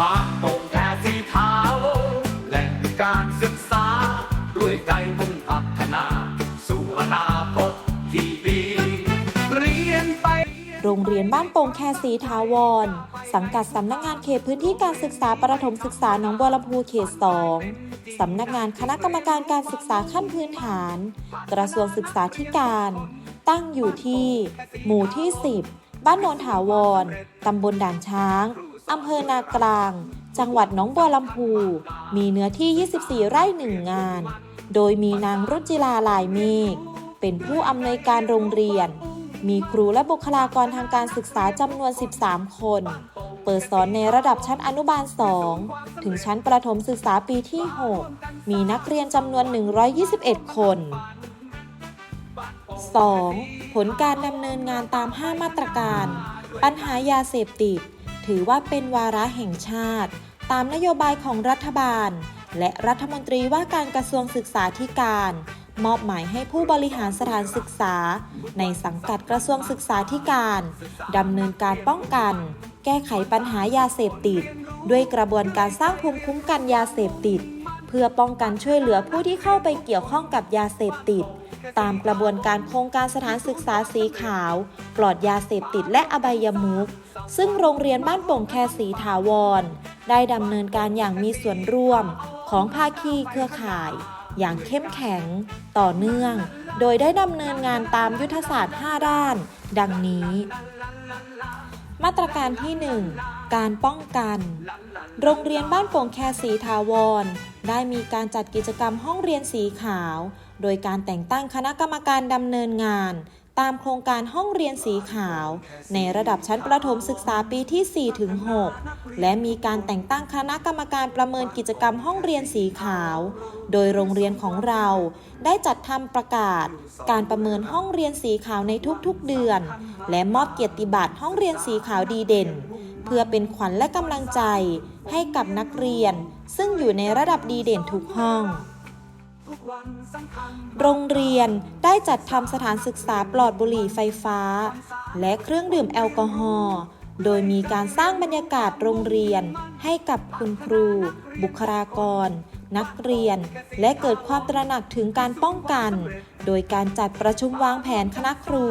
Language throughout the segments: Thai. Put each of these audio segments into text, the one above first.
บานโป่งแค่สีเท้าแหล่งการศึกษา ด้วยใจมุ่งพัฒนา สู่อนาคตที่ดีเรียนไปโรงเรียนบ้านโป่งแคสีทาวร สังกัดสำนักงานเขตพื้นที่การศึกษาประถมศึกษาหนองบัวลำพูเขต 2 สำนักงานคณะกรรมการการศึกษาขั้นพื้นฐาน กระทรวงศึกษาธิการ ตั้งอยู่ที่ หมู่ที่ 10 บ้านโนนถาวร ตำบลด่านช้าง อำเภอนากลาง จังหวัดหนองบัวลำพู มีเนื้อที่ 24 ไร่หนึ่งงาน โดยมีนางรุจิลาลายเมฆ เป็นผู้อำนวยการโรงเรียน มีครูและบุคลากรทางการศึกษาจำนวน 13 คน เปิดสอนในระดับชั้นอนุบาล 2 ถึงชั้นประถมศึกษาปีที่ 6 มีนักเรียนจำนวน 121 คน 2. ผลการดำเนินงานตาม 5 มาตรการ ปัญหายาเสพติด ถือว่าเป็นวาระแห่งชาติ ตามนโยบายของรัฐบาล และรัฐมนตรีว่าการกระทรวงศึกษาธิการ มอบหมายให้ผู้บริหารสถานศึกษา ในสังกัดกระทรวงศึกษาธิการดำเนินการป้องกัน แก้ไขปัญหายาเสพติด ด้วยกระบวนการสร้างภูมิคุ้มกันยาเสพติด เพื่อป้องกันช่วยเหลือผู้ที่เข้าไปเกี่ยวข้องกับยาเสพติด ตามกระบวนการโครงการสถานศึกษาสีขาว ปลอดยาเสพติดและอบายมุขซึ่งโรงเรียนบ้านโป่งแคสีถาวร ได้ดำเนินการอย่างมีส่วนร่วมของภาคีเครือข่าย อย่างเข้มแข็ง ต่อเนื่อง โดยได้ดำเนินงานตามยุทธศาสตร์ 5 ด้าน ดังนี้ มาตรการที่ 1 การป้องกัน โรงเรียนบ้านโป่งแคสีทาวร ได้มีการจัดกิจกรรมห้องเรียนสีขาว โดยการแต่งตั้งคณะกรรมการดำเนินงาน ตามโครงการห้องเรียนสีขาว ในระดับชั้นประถมศึกษาปีที่ 4 ถึง 6 และมีการแต่งตั้งคณะกรรมการประเมินกิจกรรมห้องเรียนสีขาว โดยโรงเรียนของเราได้จัดทำประกาศ การประเมินห้องเรียนสีขาวในทุกๆเดือน และมอบเกียรติบัตรห้องเรียนสีขาวดีเด่น เพื่อเป็นขวัญและกำลังใจให้กับนักเรียน ซึ่งอยู่ในระดับดีเด่นทุกห้อง โรงเรียนได้จัดทำสถานศึกษาปลอดบุหรี่ไฟฟ้า และเครื่องดื่มแอลกอฮอล์โดยมีการสร้างบรรยากาศโรงเรียนให้กับคุณครู บุคลากร นักเรียน และเกิดความตระหนักถึงการป้องกัน โดยการจัดประชุมวางแผนคณะครู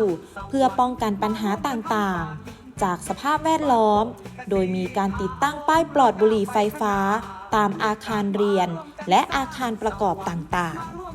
เพื่อป้องกันปัญหาต่างๆ จากสภาพแวดล้อม โดยมีการติดตั้งป้ายปลอดบุหรี่ไฟฟ้า ตามอาคารเรียน และอาคารประกอบต่างๆ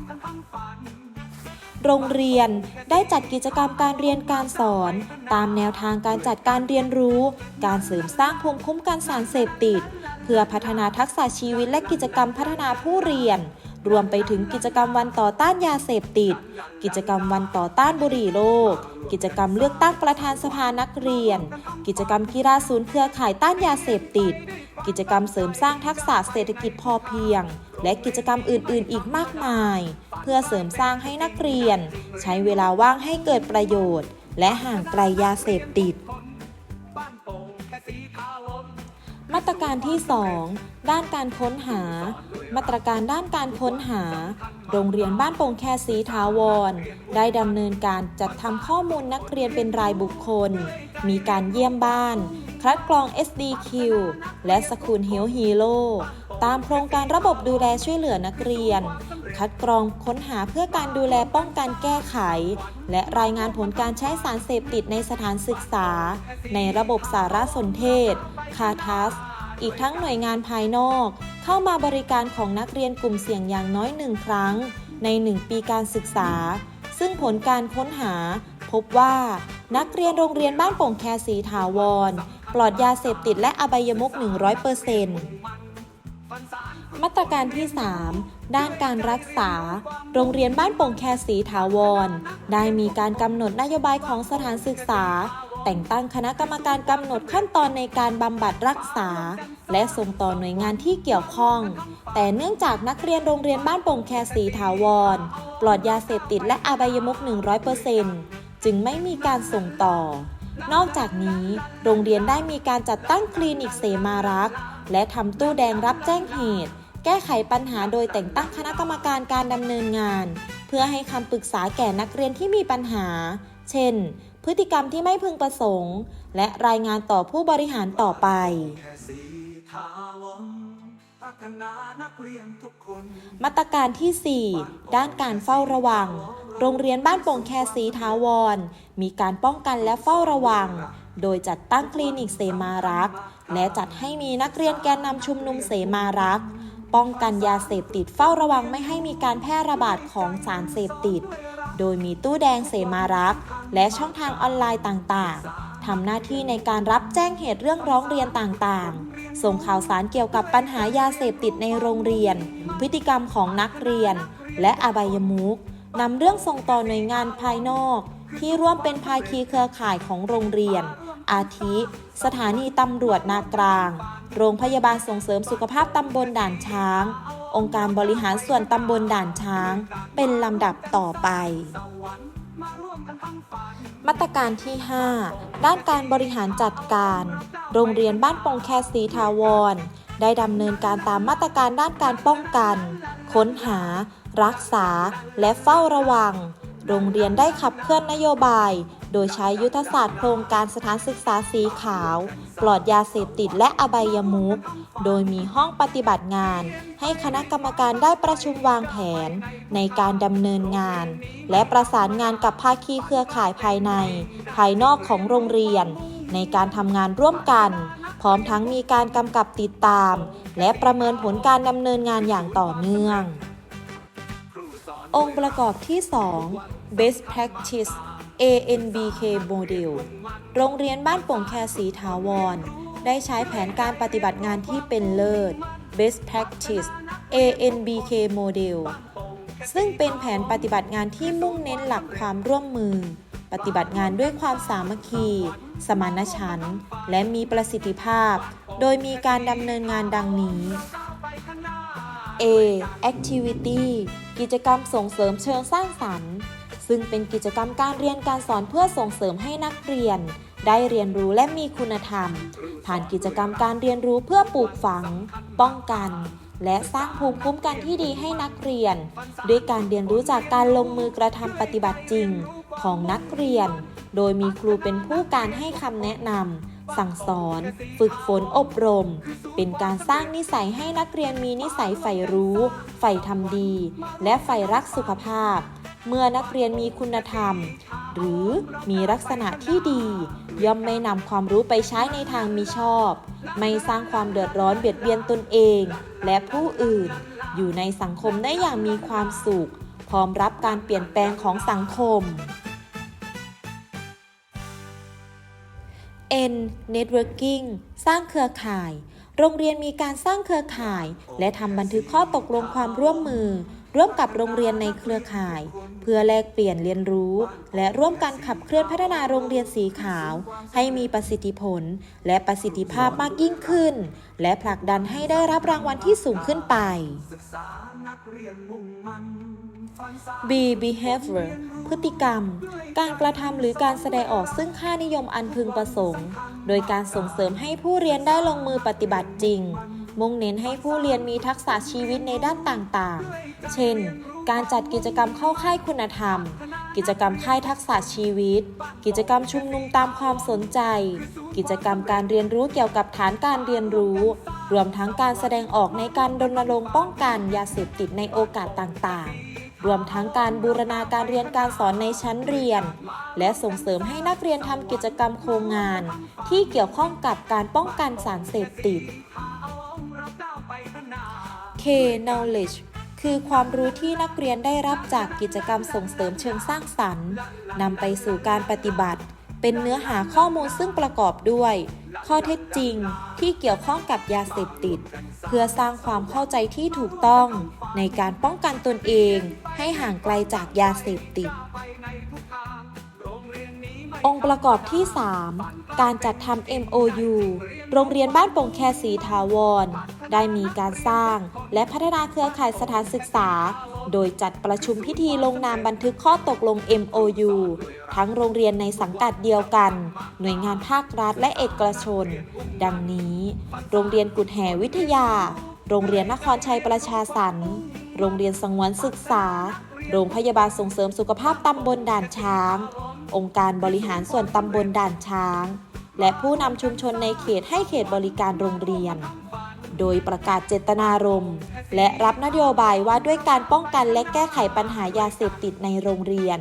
โรงเรียนได้จัดกิจกรรมการเรียนการสอน ตามแนวทางการจัดการเรียนรู้ การเสริมสร้างภูมิคุ้มกันสารเสพติด เพื่อพัฒนาทักษะชีวิตและกิจกรรมพัฒนาผู้เรียน รวมไปถึงกิจกรรมวันต่อต้านยาเสพติด กิจกรรมวันต่อต้านบุหรี่โลก กิจกรรมเลือกตั้งประธานสภานักเรียน กิจกรรมกีฬาศูนย์เครือข่ายต้านยาเสพติด กิจกรรมเสริมสร้างทักษะเศรษฐกิจพอเพียง และกิจกรรมอื่น ๆ อีกมากมาย เพื่อเสริมสร้างให้นักเรียน ใช้เวลาว่างให้เกิดประโยชน์ และห่างไกลยาเสพติด มาตรการที่ 2 ด้านการค้นหา มาตรการด้านการค้นหา โรงเรียนบ้านโป่งแคสีทาวร ได้ดำเนินการจัดทำข้อมูลนักเรียนเป็นรายบุคคล มีการเยี่ยมบ้าน คัดกรอง SDQ และสคูลเฮลฮีโร่ตามโครงการระบบดูแลช่วยเหลือนักเรียน คัดกรองค้นหาเพื่อการดูแลป้องกันแก้ไข และรายงานผลการใช้สารเสพติดในสถานศึกษา ในระบบสารสนเทศ คาทัส อีกทั้งหน่วยงานภายนอก เข้ามาบริการของนักเรียนกลุ่มเสี่ยงอย่างน้อยหนึ่งครั้ง ใน 1 ปีการศึกษา ซึ่งผลการค้นหา พบว่านักเรียนโรงเรียนบ้านโป่งแคสีถาวร ปลอดยาเสพติดและอบายมุก 100%มาตรการที่ 3 ด้านการรักษา โรงเรียนบ้านโป่งแคสีถาวร ได้มีการกำหนดนโยบายของสถานศึกษา แต่งตั้งคณะกรรมการกำหนดขั้นตอนในการบำบัดรักษา และส่งต่อหน่วยงานที่เกี่ยวข้อง แต่เนื่องจากนักเรียนโรงเรียนบ้านโป่งแคสีถาวร ปลอดยาเสพติดและอบายมุก 100%จึงไม่มีการส่งต่อ นอกจากนี้ โรงเรียนได้มีการจัดตั้งคลินิกเสมารักษ์และทำตู้แดงรับแจ้งเหตุ แก้ไขปัญหาโดยแต่งตั้งคณะกรรมการการดำเนินงาน เพื่อให้คำปรึกษาแก่นักเรียนที่มีปัญหา เช่น พฤติกรรมที่ไม่พึงประสงค์ และรายงานต่อผู้บริหารต่อไป มาตรการที่ 4 ด้านการเฝ้าระวัง โรงเรียนบ้านโป่งแคสีทาวร มีการป้องกันและเฝ้าระวัง โดยจัดตั้งคลินิกเสมารัก และจัดให้มีนักเรียนแกนนำชุมนุมเสมารัก ป้องกันยาเสพติดเฝ้าระวังไม่ให้มีการแพร่ระบาดของสารเสพติด โดยมีตู้แดงเสมารักษ์ และช่องทางออนไลน์ต่างๆ ทำหน้าที่ในการรับแจ้งเหตุเรื่องร้องเรียนต่างๆ ส่งข่าวสารเกี่ยวกับปัญหายาเสพติดในโรงเรียน พฤติกรรมของนักเรียน และอบายมุกนำเรื่องส่งต่อหน่วยงานภายนอก ที่ร่วมเป็นภาคีเครือข่ายของโรงเรียน อาทิ สถานีตำรวจนากลาง โรงพยาบาลส่งเสริมสุขภาพตำบลด่านช้าง องค์การบริหารส่วนตำบลด่านช้าง เป็นลำดับต่อไป มาตรการที่ 5 ด้านการบริหารจัดการ โรงเรียนบ้านปงแคสีทาวร ได้ดำเนินการตามมาตรการด้านการป้องกัน ค้นหา รักษา และเฝ้าระวัง โรงเรียนได้ขับเคลื่อนนโยบาย โดยใช้ยุทธศาสตร์โครงการสถานศึกษาสีขาว ปลอดยาเสพติดและอบายมุกโดยมีห้องปฏิบัติงาน ให้คณะกรรมการได้ประชุมวางแผน ในการดำเนินงาน และประสานงานกับภาคีเครือข่ายภายใน ภายนอกของโรงเรียน ในการทำงานร่วมกัน พร้อมทั้งมีการกำกับติดตาม และประเมินผลการดำเนินงานอย่างต่อเนื่อง องค์ประกอบที่ 2 Best Practice ANBK Model โรงเรียนบ้านป่งแคสีถาวร ได้ใช้แผนการปฏิบัติงานที่เป็นเลิศ Best Practice ANBK Model ซึ่งเป็นแผนปฏิบัติงานที่มุ่งเน้นหลักความร่วมมือ ปฏิบัติงานด้วยความสามัคคี สมานฉันท์และมีประสิทธิภาพ โดยมีการดำเนินงานดังนี้ A Activity กิจกรรมส่งเสริมเชิงสร้างสรรค์ ซึ่งเป็นกิจกรรมการเรียนการสอนเพื่อส่งเสริมให้นักเรียน ได้เรียนรู้และมีคุณธรรม ผ่านกิจกรรมการเรียนรู้เพื่อปลูกฝัง ป้องกัน และสร้างภูมิคุ้มกันที่ดีให้นักเรียน ด้วยการเรียนรู้จากการลงมือกระทำปฏิบัติจริงของนักเรียน โดยมีครูเป็นผู้การให้คำแนะนำ สั่งสอน ฝึกฝนอบรม เป็นการสร้างนิสัยให้นักเรียนมีนิสัยใฝ่รู้ใฝ่ทำดี และใฝ่รักสุขภาพ เมื่อนักเรียนมีคุณธรรม หรือมีลักษณะที่ดี ย่อมไม่นำความรู้ไปใช้ในทางมิชอบ ไม่สร้างความเดือดร้อนเบียดเบียนตนเอง และผู้อื่น อยู่ในสังคมได้อย่างมีความสุข พร้อมรับการเปลี่ยนแปลงของสังคม N Networking สร้างเครือข่าย โรงเรียนมีการสร้างเครือข่าย และทำบันทึกข้อตกลงความร่วมมือ ร่วมกับโรงเรียนในเครือข่าย เพื่อแลกเปลี่ยนเรียนรู้ และร่วมกันขับเคลื่อนพัฒนาโรงเรียนสีขาว ให้มีประสิทธิผล และประสิทธิภาพมากยิ่งขึ้น และผลักดันให้ได้รับรางวัลที่สูงขึ้นไป B behavior พฤติกรรม การกระทำหรือการแสดงออกซึ่งค่านิยมอันพึงประสงค์ โดยการส่งเสริมให้ผู้เรียนได้ลงมือปฏิบัติจริง มุ่งเน้นให้ผู้เรียนมีทักษะชีวิตในด้านต่างๆ เช่น การจัดกิจกรรมเข้าค่ายคุณธรรม กิจกรรมค่ายทักษะชีวิต กิจกรรมชุมนุมตามความสนใจ กิจกรรมการเรียนรู้เกี่ยวกับฐานการเรียนรู้ รวมทั้งการแสดงออกในการรณรงค์ป้องกันยาเสพติดในโอกาสต่างๆรวมทั้งการบูรณาการเรียนการสอนในชั้นเรียน และส่งเสริมให้นักเรียนทำกิจกรรมโครงงาน ที่เกี่ยวข้องกับการป้องกันสารเสพติด K knowledge คือความรู้ที่นักเรียนได้รับจากกิจกรรมส่งเสริมเชิงสร้างสรรค์นำไปสู่การปฏิบัติ เป็นเนื้อหาข้อมูลซึ่งประกอบด้วย ข้อเท็จจริงที่เกี่ยวข้องกับยาเสพติด เพื่อสร้างความเข้าใจที่ถูกต้อง ในการป้องกันตนเอง ให้ห่างไกลจากยาเสพติด องค์ประกอบที่ 3 การจัดทำ MOU โรงเรียนบ้านปงแคสีทาวร ได้มีการสร้าง และพัฒนาเครือข่ายสถานศึกษา โดยจัดประชุมพิธีลงนามบันทึกข้อตกลง MOU ทั้งโรงเรียนในสังกัดเดียวกัน หน่วยงานภาครัฐและเอกชน ดังนี้ โรงเรียนกุดแห่วิทยา โรงเรียนนครชัยประชาสรรค์โรงเรียนสงวนศึกษา โรงพยาบาลส่งเสริมสุขภาพตำบลด่านช้าง องค์การบริหารส่วนตำบลด่านช้าง และผู้นำชุมชนในเขตให้เขตบริการโรงเรียน โดยประกาศเจตนารมณ์และรับนโยบายว่าด้วยการป้องกันและแก้ไขปัญหายาเสพติดในโรงเรียน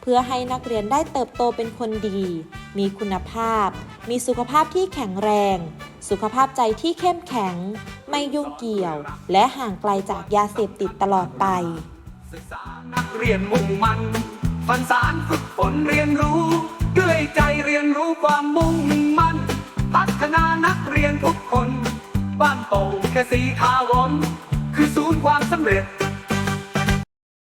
เพื่อให้นักเรียนได้เติบโตเป็นคนดี มีคุณภาพ มีสุขภาพที่แข็งแรง สุขภาพใจที่เข้มแข็ง ไม่ยุ่งเกี่ยว และห่างไกลจากยาเสพติดตลอดไปศึกษานักเรียนมุ่งมั่นฝันสารฝึกฝนเรียนรู้ด้วยใจเรียนรู้ความมุ่งมั่นพัฒนานักเรียนทุกคน บ้านโป่งแค่สีทาวนคือศูนย์ความสำเร็จ